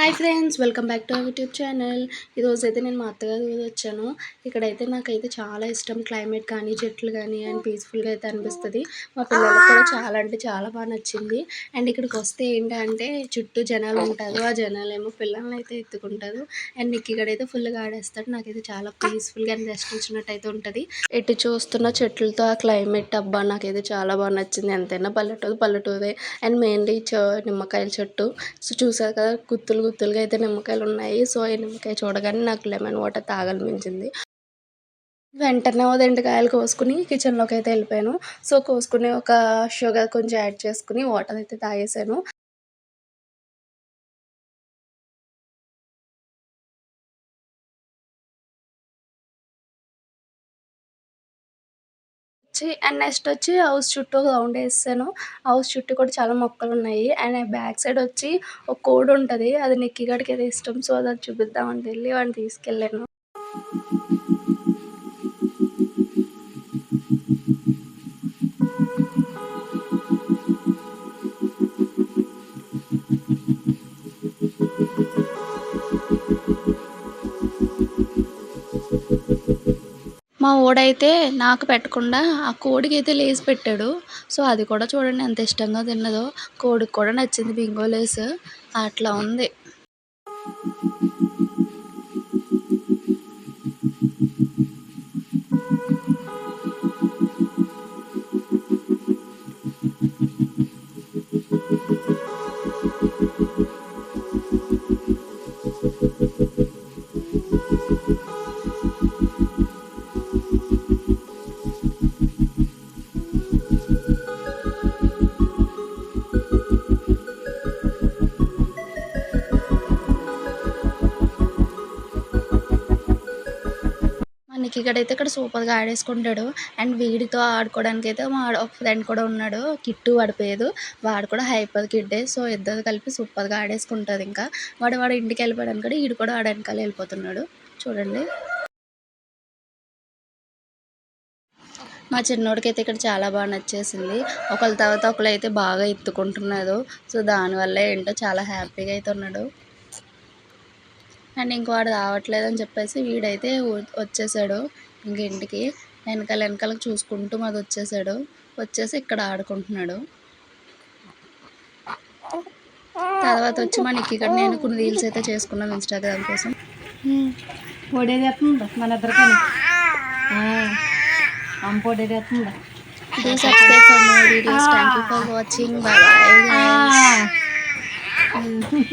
Hi friends welcome back to our YouTube channel. ఈరోజు అయితే నేను మా అత్తగారి వచ్చాను. ఇక్కడైతే నాకైతే చాలా ఇష్టం క్లైమేట్ కానీ చెట్లు కానీ అండ్ పీస్ఫుల్గా అయితే అనిపిస్తుంది. మా పిల్లలకు కూడా చాలా అంటే చాలా బాగా నచ్చింది. అండ్ ఇక్కడికి వస్తే ఏంటంటే చుట్టూ జనాలు ఉంటారు. ఆ జనాలు ఏమో పిల్లల్ని అయితే ఎత్తుకుంటారు. అండ్ నీకు ఇక్కడైతే ఫుల్గా ఆడేస్తాడు. నాకైతే చాలా పీస్ఫుల్గా అండ్ రెస్ట్ ఇచ్చినట్టు అయితే ఉంటుంది. ఎటు చూస్తున్న చెట్లతో ఆ క్లైమేట్ అబ్బా నాకైతే చాలా బాగా నచ్చింది. ఎంతైనా పల్లెటూరు పల్లెటూరే. అండ్ మెయిన్లీ నిమ్మకాయల చెట్టు. సో చూసారు కదా గుత్తులు గుత్తులుగా అయితే నిమ్మకాయలు ఉన్నాయి సో ఈ నిమ్మకాయ చూడగానే నాకు లెమన్ వాటర్ తాగనిపించింది వెంటనే ఓ రెండు కాయలు కోసుకుని కిచెన్లోకి అయితే వెళ్ళిపోయాను. సో కోసుకుని ఒక షుగర్ కొంచెం యాడ్ చేసుకుని వాటర్ అయితే తాగేసాను. వచ్చి అండ్ నెక్స్ట్ వచ్చి హౌస్ చుట్టూ రౌండ్ వేసాను హౌస్ చుట్టూ కూడా చాలా మొక్కలు ఉన్నాయి. అండ్ బ్యాక్ సైడ్ వచ్చి ఒక కోడి ఉంటుంది. అది నెక్కి గడికి అది ఇష్టం. సో అది చూపిద్దామని వెళ్ళి వాడిని తీసుకెళ్ళాను. మా ఓడైతే నాకు పెట్టకుండా ఆ కోడికి అయితే లేసి పెట్టాడు. సో అది కూడా చూడండి ఎంత ఇష్టంగా తిన్నదో. కోడికి కూడా నచ్చింది బింగో లేస్. అట్లా ఉంది. మనకి ఇక్కడైతే ఇక్కడ సూపర్గా ఆడేసుకుంటాడు. అండ్ వీడితో ఆడుకోవడానికి అయితే మా ఒక ఫ్రెండ్ కూడా ఉన్నాడు. కిట్టు వాడి పేరు వాడు కూడా హైపర్ కిడ్డే. సో ఇద్దరు కలిపి సూపర్గా ఆడేసుకుంటారు ఇంకా. వాడు వాడు ఇంటికి వెళ్ళిపోయాడు అనుకోండి వీడు కూడా ఆడ వెళ్ళిపోతున్నాడు. చూడండి. మా చిన్నోడికైతే ఇక్కడ చాలా బాగా నచ్చేసింది. ఒకళ్ళ తర్వాత ఒకళ్ళు అయితే బాగా ఎత్తుకుంటున్నారు సో దానివల్ల ఏంటో చాలా హ్యాపీగా అయితే ఉన్నాడు. అండ్ ఇంకో వాడు రావట్లేదు అని చెప్పేసి వీడైతే వచ్చేసాడు. ఇంక ఇంటికి వెనకాల వెనకాల చూసుకుంటూ మాది వచ్చేసాడు. వచ్చేసి ఇక్కడ ఆడుకుంటున్నాడు. తర్వాత వచ్చి మనకి ఇక్కడ నేను కొన్ని రీల్స్ అయితే చేసుకున్నాను ఇన్స్టాగ్రామ్ కోసం. పొడేది చెప్పండి మన ఇద్దరు Do subscribe for more videos. Thank you for watching. Bye bye. guys.